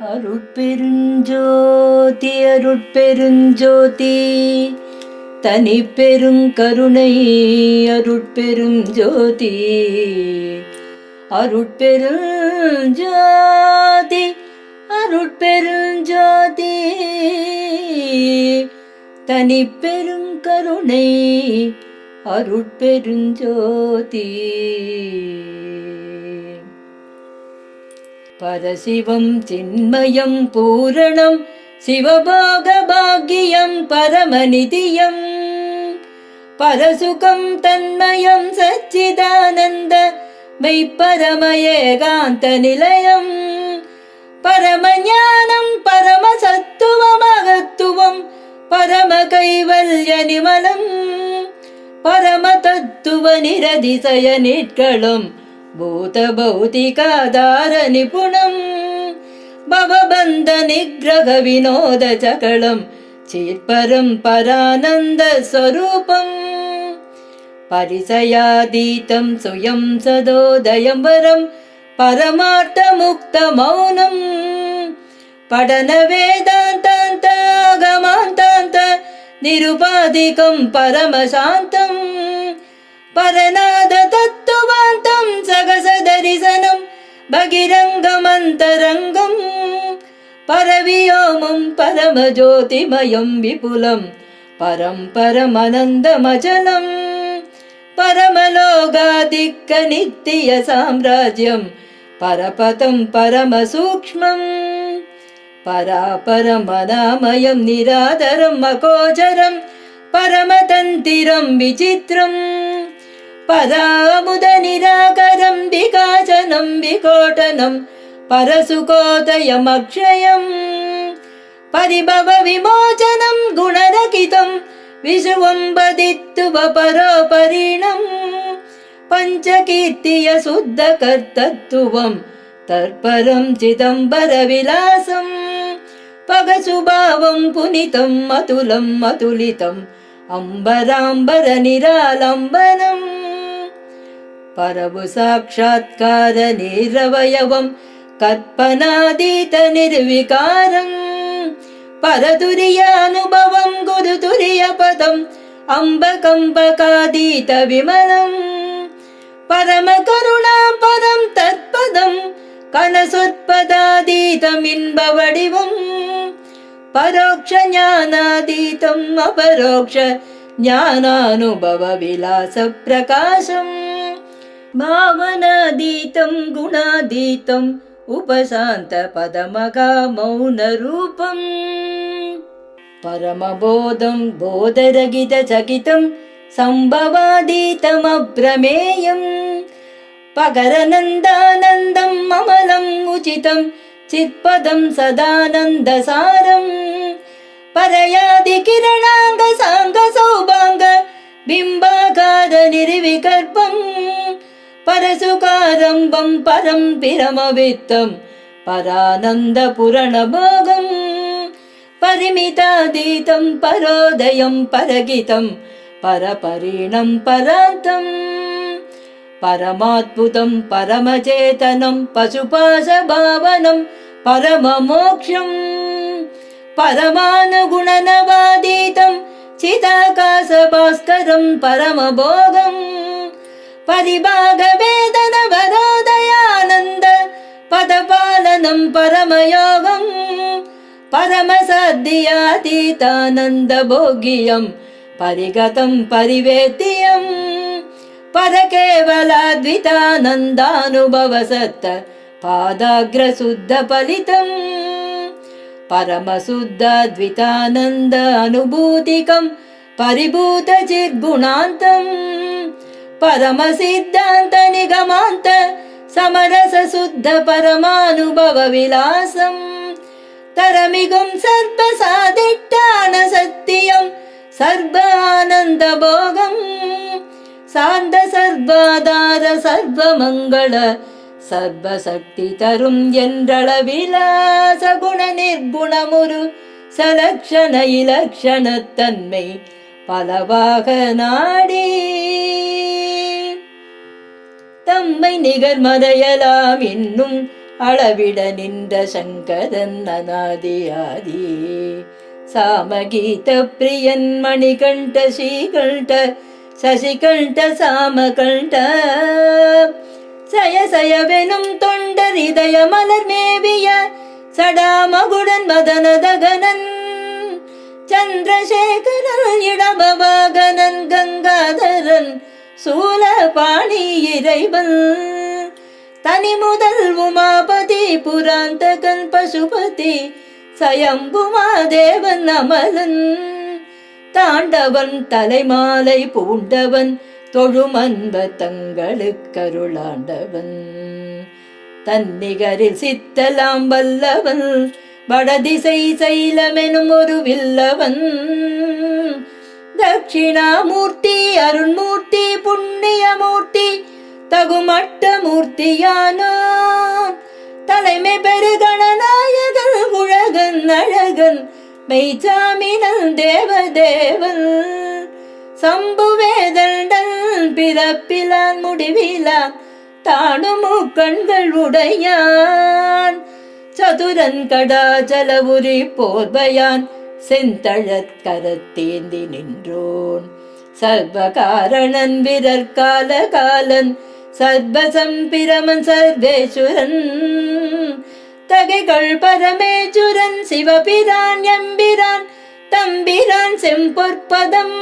அருட்பெருஞ்சோதி அருட்பெருஞ்சோதி. தனி பெருங்கருணை அருட்பெருஞ்சோதி. அருட்பெருஞ்சோதி அருட்பெருஞ்சோதி. தனி பெருங்கருணை அருட்பெருஞ்சோதி. परशिवं चिन्मयं पूरणं शिवभोगभाग्यं परमनि सच्चिदानन्द निलयम् परमज्ञानं परमसत्त्वमत्त्वं परम कैवल्यनिमलं परमतत्त्व निरदिशय नि भूतभौतिकादार निपुणम् भवबन्ध निग्रह विनोदचकलं चित्परं परानन्दस्वरूपम् परिचयातीतं स्वयं सदोदयं वरं परमार्थमुक्तमौनम् पठनवेदान्तान्तागमान्तान्त निरुपाधिकं परमशान्तम् परनादतत्त्ववान्तं सगसदरिसनं बहिरङ्गमन्तरङ्गम् परवियोमं परमज्योतिमयं विपुलं परं परमनन्दमचलम् परमलोगादिक्क नित्य साम्राज्यं परपदं परमसूक्ष्मम् परापरमनामयं निरादरम् अगोचरं परमतन्तिरं विचित्रम् परामुद निराकरं विकोटनं परसुकोतयमक्षयम् परिभव विमोचनं गुणरखितं विश्वम्बदितु वपरोपरिणं पञ्चकीर्तियशुद्धकर्तत्वं तत्परं चिदम्बरविलासम् पगसुभावं पुनीतम् मतुलम् मतुलितम् अम्बराम्बरनिरालम्बनम् परभु साक्षात्कार निरवयवं कर्पनादीत निर्विकारम् परतुरीयानुभवं गुरुतुरीयपदम् अम्बकम्बकादीत विमलम् परम करुणा पदं तत्पदं कनसुत्पदातीतमिन्बवडिवम् परोक्ष ज्ञानातीतम् अपरोक्ष ज्ञानानुभव विलासप्रकाशम् భావనాదీతం గుణాదీతం ఉపశాంత పదమగా మౌన రూపం పరమబోధం బోధరగిత చకితం సంభవాదీతమభ్రమేయం పగరనందానందం అమలం ఉచితం చిత్పదం సదానందసారం పరయాది కిరణాంగ సాంగ సౌభాంగ బింబాకార నిర్వికల్పం परसुकारम्बं परं पिरमवित्तं परानन्दपुरणभोगम् परिमितादीतं परोदयं परगितं परपरिणं परमाद्भुतं परमचेतनं पशुपाशभावनं परममोक्षम् परमानुगुणनवादीतं चिदाकाशभास्करं परमभोगम् परिभागवेदनवरोदयानन्द पदपालनं परमयोगम् परमसद्यातीतानन्दभोग्यं परिगतं परिवेद्यम् परकेवलाद्वितानन्दानुभवसत्त पादाग्रशुद्धफलितम् परमशुद्धाद्वितानन्द अनुभूतिकं परिभूतचिद्गुणान्तम् ಪರಮ ಸಿದ್ಧಾಂತ ನಿಗಮಾಂತ ಸಮರಸ ಶುದ್ಧ ಪರಮಾನುಭವ ವಿಲಾಸಂ ತರಮಿಗುಂ ಸರ್ವ ಸಾಧಿಟ್ಟಾನ ಸತ್ಯಂ ಸರ್ವ ಆನಂದ ಭೋಗಂ சார்ந்த சர்வாதார சர்வ மங்கள சர்வசக்தி தரும் என்றள விலாச குண நிர்குணமுரு சலக்ஷண இலக்ஷணத்தன்மை பலவாக நாடே. தம்மை நிகர் மறையலாம் என்னும் அளவிட நின்ற சங்கரன் அநாதியாதி சாமகீத பிரியன் மணிகண்ட ஸ்ரீகண்ட சசிகண்ட சாமகண்ட. சய சயவெனும் தொண்டர் இதய மலர் மேவிய சடாமகுடன் மதனதகனன். சந்திரசேகரன் இடபவாகனன் கங்காதரன் சூலபாணி இறைவன். தனி முதல் உமாபதி புராந்தகன் பசுபதி சயம்புமாதேவன் அமலன். தாண்டவன் தலைமாலை பூண்டவன் தொழுமன்ப தங்களுக்கருளாண்டவன் தன்னிகரில் சித்தலாம் வல்லவன் வடதிசை சைலமெனும் ஒரு வில்லவன். தட்சிணாமூர்த்தி அருண்மூர்த்தி புண்ணியமூர்த்தி தகுமட்ட மூர்த்தியானான் தலைமை பெருகணநாயகன் உலகன் அழகன் மெய்சாமினல் தேவதேவன். சம்புவேதண்டன் பிறப்பிலான் முடிவிலான் தானுமு கண்கள் உடையான். சதுரன் கடாச்சலவுரி போர்வையான் செந்தழற் கரத்தேந்தி நின்றோன். சர்வ காரணன் விரற்கால காலன் சர்வசம்பிரமன் சர்வேஸ்வரன். தகைகள் பரமேச்சுரன் சிவபிரான் எம்பிரான் தம்பிரான் செம்பொற்பதம்.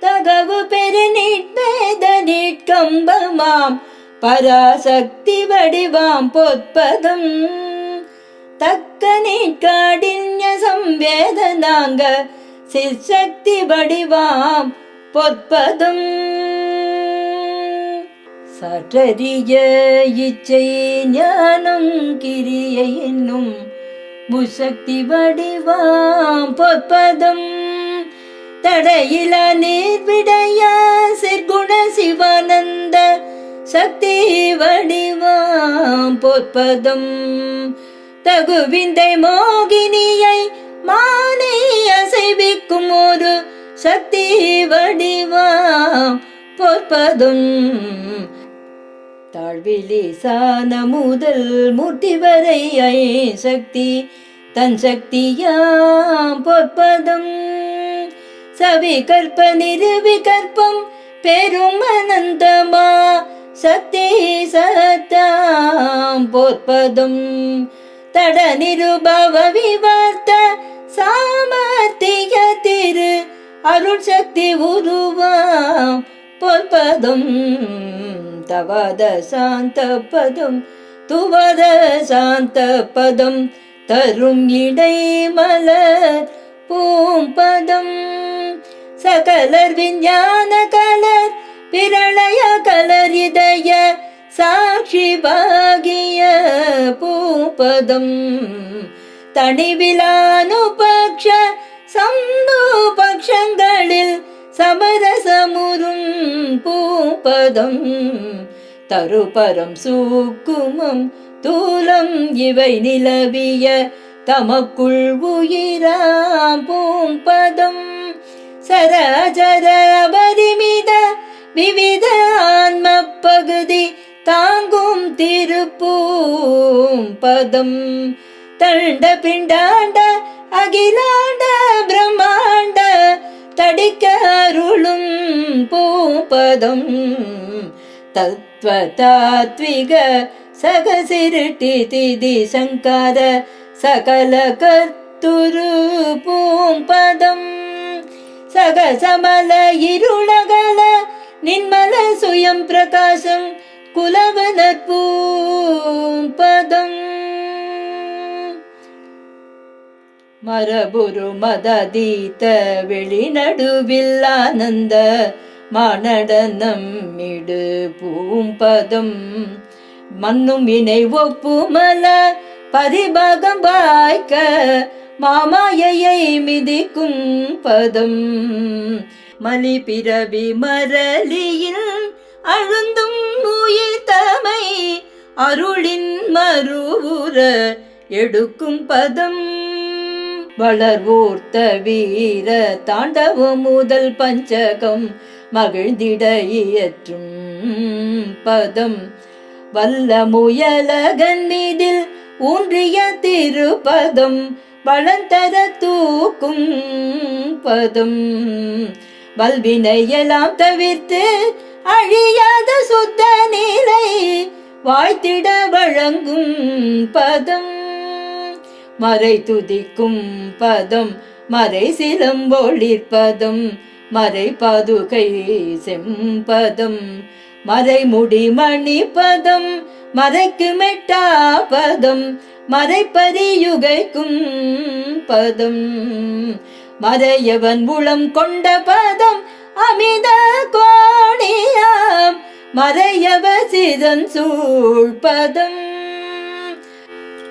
தகவு பெருநீட்பேத நீட்கம்பமாம் பராசக்தி வடிவாம் பொற்பதம். தக்க நீட்காடின்ய சம்வேதனாங்க சிற்சக்தி வடிவாம் பொற்பதும். சற்றறிய இச்சை ஞானம் கிரியை என்னும் முசக்தி வடிவாம் பொற்பதம். தடையில நேர்விடைய சிற்குண சிவானந்த சக்தி வடிவாம் பொற்பதம். தகுவிந்தை மோகினியை மானை அசைவிக்கும் ஒரு சக்தி வடிவாம் பொற்பதும். தாழ்விலிசான முதல் மூர்த்தி வரை சக்தி. தன் சக்தியாம் பொற்பதம். சவி கற்ப நிறுவி கற்பம். பெரும் அனந்தமா. சக்தி சத்தாம் பொற்பதும். தட நிருபவ விவார்த்த சாமர்த்திய திரு. அருள் சக்தி உருவாம் பொற்பதும். தவத சாந்த பதம் துவத சாந்த பதம் தரும் இடை மலர் பூம்பதம். சகலர் விஞ்ஞான கலர் பிரளய கலர் இதய சாட்சி பாகிய பூபதம் தனிவிலானுபக்ஷ சம்பு பக்ஷங்களில் சமரசமுறும் பூபதம் தருபரம் சூக்குமம் தூலம் இவை நிலவிய தமக்குள் உயிராம் பூம்பதம். சரஜர பரிமித விவித ஆன்ம பகுதி தாங்கும் திருப்பூம் பதம் தண்ட பிண்டாண்ட அகிலாண்ட பிரம்மாண்ட தடிக்க அருளும் பூபதம் தத்துவ தாத்விக சகசிருட்டி திதி சங்காத சகல கர்த்துரு பூம்பதம். சகசமல இருளகல நின்மல சுயம் பிரகாசம் குலவனர் பூம்பதம். மரபுரு மததீத வெளிநடுவில் ஆனந்த மானடனம் இடு பூம்பதம். மண்ணும் இணை ஒப்புமல பரிபாகம் வாய்க்க மாமாயையை மிதிக்கும் பதம். மலி பிறவி மரலியில் அழுந்தும் உயிர் தமை அருளின் மறுவுற எடுக்கும் பதம். வளர்வூர்த்த வீர தாண்டவம் முதல் பஞ்சகம். மகிழ்ந்திட இயற்றும் பதம். வல்ல முயலகன் மீதில் ஊன்றிய திருப்பதம். வளந்தர தூக்கும் பதம். வல்வினையெல்லாம் தவிர்த்து அழியாத சுத்த நிலை. வாழ்த்திட வழங்கும் பதம். மறை துதிக்கும் பதம் மறை சிலம்பொழிற்பதம் மறை பாதுகை செம்பதம் மறை முடிமணி பதம் மறைக்கு மெட்டா பதம் மறைப்பரியுகைக்கும் பதம் மறையவன் உளம் கொண்ட பதம் அமித கோணியாம் மறையவ சிதன் சூழ்பதம்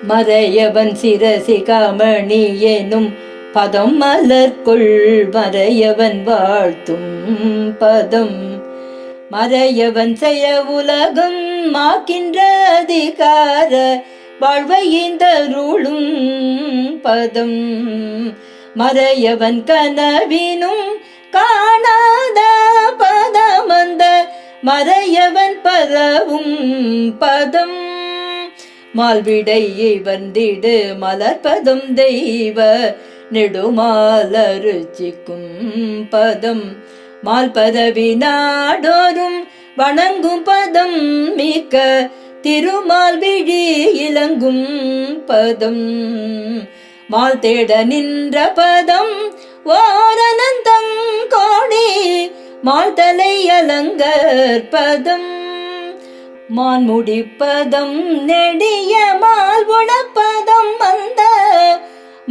மறையவன் சிரசி கமணி எனும் பதம் மலர்க்குள் மறையவன் வாழ்த்தும் பதம். மறையவன் செய்ய உலகம் மாக்கின்ற அதிகார வாழ்வையிந்தருளும் பதம். மறையவன் கனவினும் காணாத பதமந்த மறையவன் பரவும் பதம். மால்விடை வந்திடு மலர்பதம் தெய்வ நெடுமாலருச்சிக்கும் பதம். மால்பதவி நாடோறும் வணங்கும் பதம் மிக்க திருமால் விழி இலங்கும் பதம். மால் தேட நின்ற பதம் ஓரனந்தங் கோணி மால் தலை அலங்கற்பதம் பதம் மான் முடிப்பதம் நெடிய மால் உணப்பதம் வந்த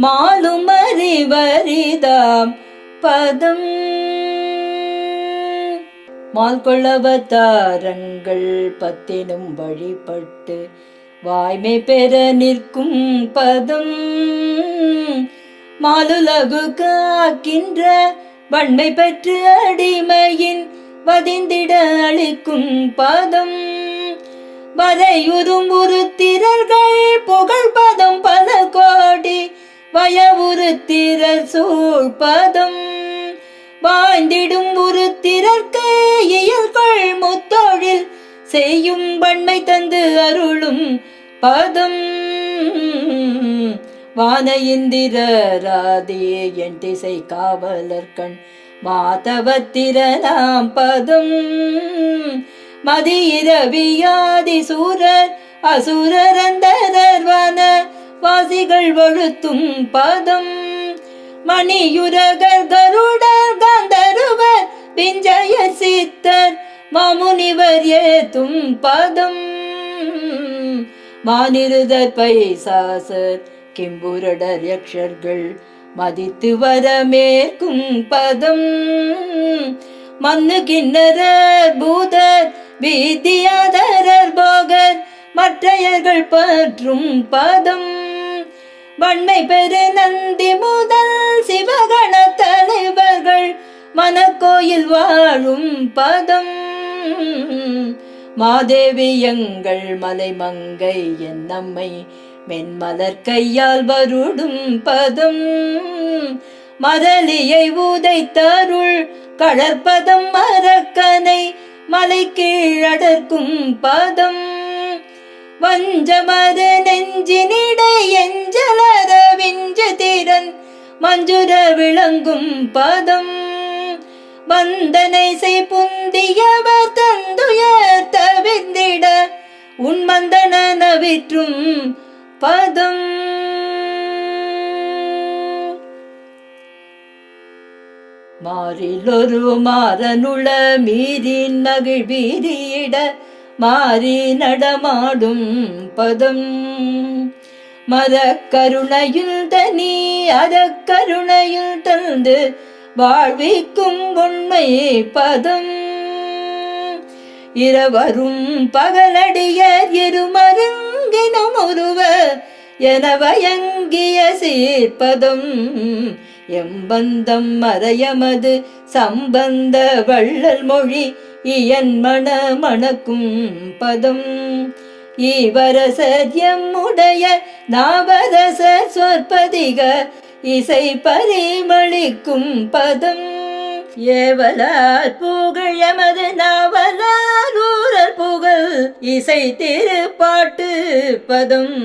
மாலும் அறிவரிதாம் பதம். மால் கொள்ளவதாரங்கள் பத்தினும் வழிபட்டு வாய்மை பெற நிற்கும் பதம். மாலுலகு காக்கின்ற வன்மை பெற்று அடிமையின் வதிந்திட அளிக்கும் பதம். வரையுறும் உருத்திரர்கள் புகழ் பதம் பல கோடி. வயவுருத்திரர் சூழ்பதம் வாழ்ந்திடும் உருத்திரர்க்கு இயல்கள் முத்தொழில். செய்யும் பண்மை தந்து அருளும் பதம். வான இந்திரராதே என் திசை காவலர் கண். மாதவத்திரனாம் பதும் மதியிரவியாதி சூரர் அசுரந்தரர்வன வாசிகள் வழுத்தும் பதும். மணியுரகர் கருடர் கந்தருவர் விஞ்சய சித்தர் மாமுனிவர் ஏத்தும் பதும். மானிருதர் பைசாசர் கிம்புரடர் யக்ஷர்கள் மதித்து வர மேற்கும் பதம். மண்ணு கிண்ணரர் பூதர் பீதியாதரர் போகர் மற்றையர்கள் பற்றும் பதம். வன்மை பெரு நந்தி முதல் சிவகண தலைவர்கள் மனக்கோயில் வாழும் பதம். மாதேவி எங்கள் மலைமங்கை என் நம்மை வெண்மலர் கையால் வருடும் பதம் மதலியை உதைத்தருள் கடற்பதம் மரக்கனை மலை கீழடர்க்கும் பதம். வஞ்சமர நெஞ்சினிடை எஞ்சலர விஞ்ச திறன் மஞ்சுர விளங்கும் பதம். வந்தனை செய் புந்தியவர் தந்துயர் தவிர்ந்திட உன்மந்தன நவிற்றும் பதம். மாறிலொரு மாறனுள மீறின் மகிழ்வீரியிட மாறி நடமாடும் பதம். மரக்கருணையில் தனி அறக்கருணையில் தந்து வாழ்விக்கும் உண்மை பதம். இரவரும் பகலடியர் இருமருங்கினும் ஒருவர் என வயங்கிய சீர்ப்பதும் எம்பந்தம் மறையமது சம்பந்த வள்ளல் மொழி இயன் மண மணக்கும் பதம். ஈவரசர் எம்முடைய நாவரசர் சொற்பதிக இசை பரிமளிக்கும் பதம். ஏவலால் புகழ் நாவல இசை திருப்பாட்டு பதம்.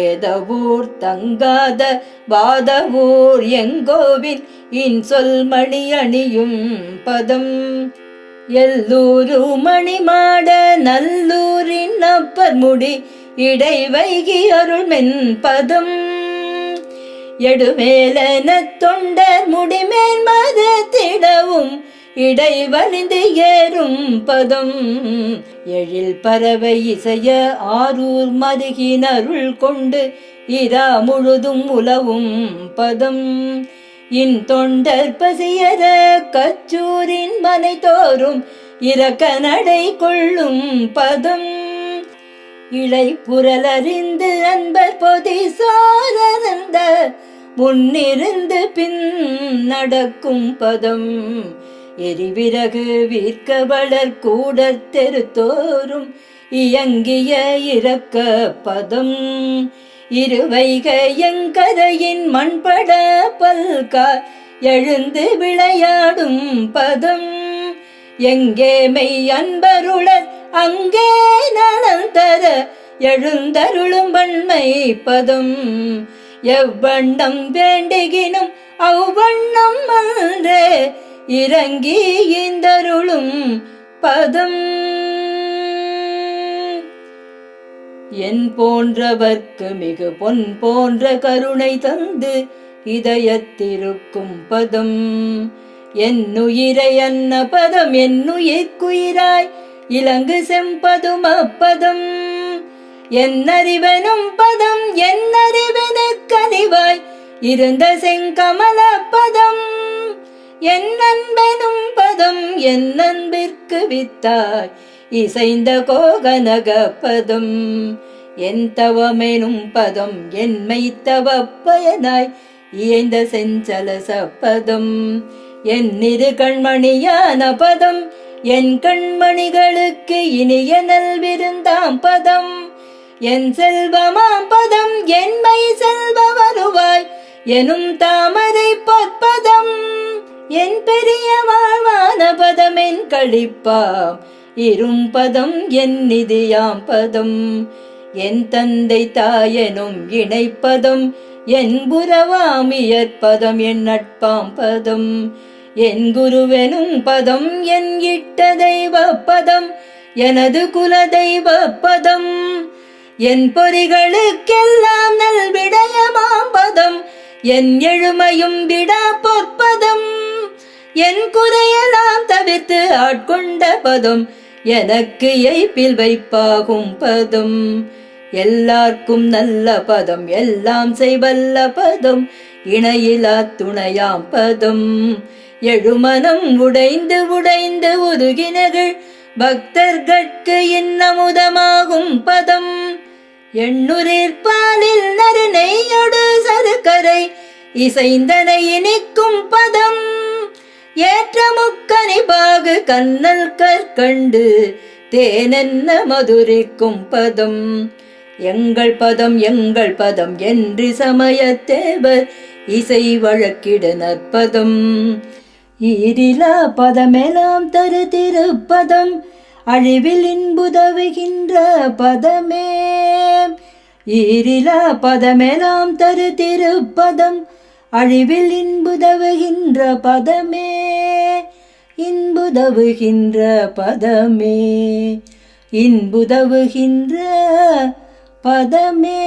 ஏதவூர் தங்காத வாதவூர் எங்கோவின் இன்சொல் மணி அணியும் பதம். எல்லூரு மணிமாட நல்லூரின் அப்பர் முடி இடை வைகி அருள் மென் பதம். எடுமேலன தொண்டர் முடிமேல் மதத்திடவும் இடை வலிந்து ஏறும் பதம். எழில் பறவை இசைய ஆரூர் மருகினருள் கொண்டு இரா முழுதும் உலவும் பதம். இன் தொண்டர் பசியர கச்சூரின் மனை தோறும் இறக்க நடை கொள்ளும் பதம். இளை புரலறிந்து அன்பர் பொதி சாரந்த முன்னிருந்து பின் நடக்கும் பதம். எரிவிறகு வீர்க்க வளர் கூட தெருத்தோறும் இயங்கிய இறக்க பதம். இருவைகையங்கரையின் மண்பட பல்கா எழுந்து விளையாடும் பதம். எங்கே மெய் அன்பருளர் அங்கே நலம் தர எழுந்தருளும் வன்மை பதம். எவ்வண்ணம் வேண்டுகினும் அவ்வண்ணம் அன்றே இறங்கி இந்தருளும் பதம். என் போன்றவர்க்கு மிகு பொன் போன்ற கருணை தந்து இதயத்திருக்கும் பதம். என்னுயிரை அன்ன பதம் என்னுயிர்க்குயிராய் இலங்கு செம்பதும் அப்பதம். என்னறிவனும் பதம் என்னறிவன கனிவாய் இருந்த செங்கமல பதம். என் அன்பெனும் பதம் என் அன்பிற்கு வித்தாய். இசைந்த கோகனக பதம் என் தவமெனும் பதம் என்மை தவ பயனாய் இயைந்த செஞ்சலச பதம் என் இரு கண்மணியான பதம் என் கண்மணிகளுக்கு இனிய நல்விருந்தாம் பதம். என் செல்வமாம் பதம் என்மை செல்வ வருவாய் எனும் தாமரை பொற்பதம் என் பெரிய வாழ்வான பதம் என் கழிப்பாம். இரும் பதம் என் நிதியாம் பதம். என் தந்தை தாயனும் இணைப்பதம் என் புறவாமியற்பதம் என் நட்பாம் பதம். என் குருவெனும் பதம் என் இட்ட தெய்வ பதம். எனது குல தெய்வ பதம். என் பொறிகளுக்கெல்லாம் நல்விடயமாம் பதம். என் எழுமையும் விடா பொற்பதம். என் குறையெல்லாம் தவிர்த்து ஆட்கொண்ட பதும் எனக்கு எய்ப்பில் வைப்பாகும் பதும். எல்லார்க்கும் நல்ல பதம் எல்லாம் செய்வல்ல பதம் இணையிலா துணையாம் பதம். எழுமனம் உடைந்து உடைந்து உருகினகள் பக்தர்கட்கு இன்னமுதமாகும் பதம். எண்ணுரிற்பாலில் நறுநெய்யொடு சருக்கரை இசைந்தனை இனிக்கும் பதம். ஏற்ற முக்கனி பாகு கண்ணல் கற்கண்டு தேனென்ன மதுரைக்கும் பதம்? எங்கள் பதம் எங்கள் பதம் என்று சமய தேவர் இசை வழக்கிட நற்பதம். ஈரிலா பதமெல்லாம் தரு திருப்பதம் அழிவில் இன்புதவுகின்ற பதமே. ஈரிலா பதமெல்லாம் தரு திருப்பதம் அழிவில் இன்புதவுகின்ற பதமே இன்புதவுகின்ற பதமே இன்புதவுகின்ற பதமே.